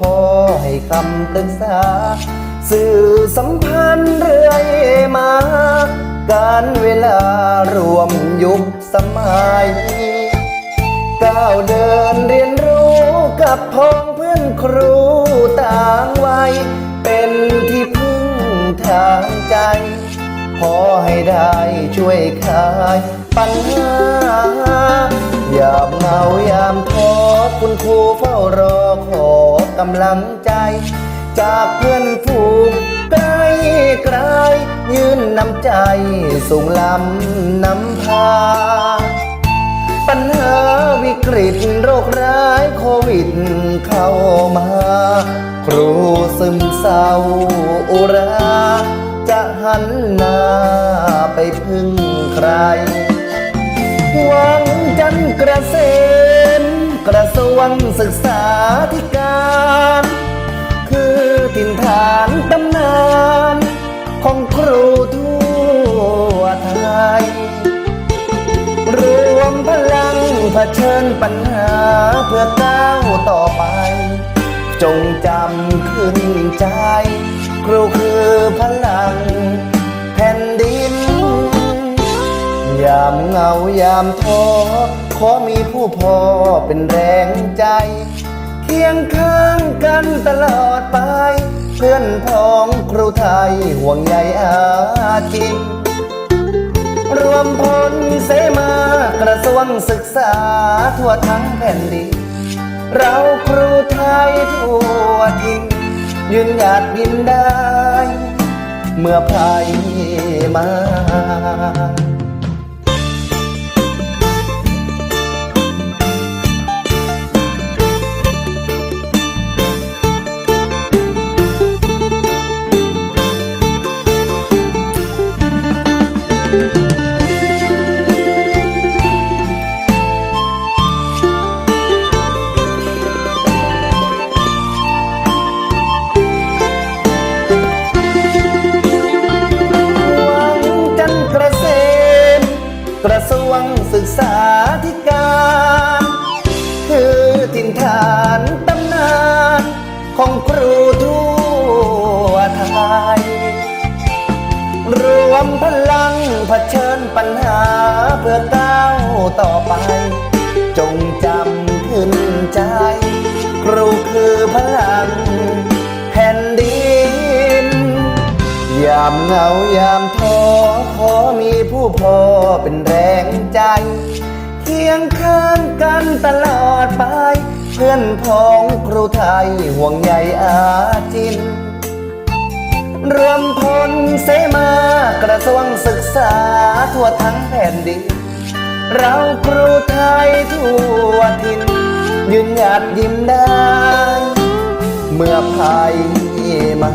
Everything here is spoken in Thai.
พ่อให้คำปรึกษา สื่อสัมพันธ์เรื่อยมา การเวลารวมยุคสมัยก้าวเดินเรียนรู้กับพ้องเพื่อนครูต่างวัยเป็นที่พึ่งทางใจขอให้ได้ช่วยคลายปัญหา ยามเหงายามท้อคุณครูเฝ้ารอขอกำลังใจ จากเพื่อนฝูงใกล้ไกลยื่นน้ำใจส่งลำนำพา ปัญหาวิกฤตโรคร้ายโควิดเข้ามา ครูซึมเศร้าอุรา จะหันหน้าไปพึ่งใคร วังจันกระเซ็นกระทรวงศึกษาธิการ คือถิ่นฐานตำนาน ของครูทั่วไทย รวมพลังเผชิญปัญหาเพื่อก้าวต่อไป จงจำขึ้นใจ ครูคือพลังแผ่นดิน ยามเหงายามท้อขอมีผู้พอเป็นแรงใจ เคียงข้างกันตลอดไป เพื่อนพ้องครูไทยห่วงใยอาจินรวมพลเสมากระทรวงศึกษาทั่วทั้งแผ่นดินเราครูไทยทั่วทินยืนหยัดยินได้ เมื่อภัยมา ศึกษาธิการ คือถิ่นฐานตำนานของครูทั่วไทย รวมพลังเผชิญปัญหาเพื่อก้าวต่อไป จงามเหงายามท้อขอมีผู้พอเป็นแรงใจ เคียงข้างกันตลอดไป เพื่อนพ้องครูไทยห่วงใยอาจินรวมพลเสมากระทรวงศึกษาทั่วทั้งแผ่นดิน เราครูไทยทั่วทิน ยืนหยัดยิ้มได้ เมื่อภัยมา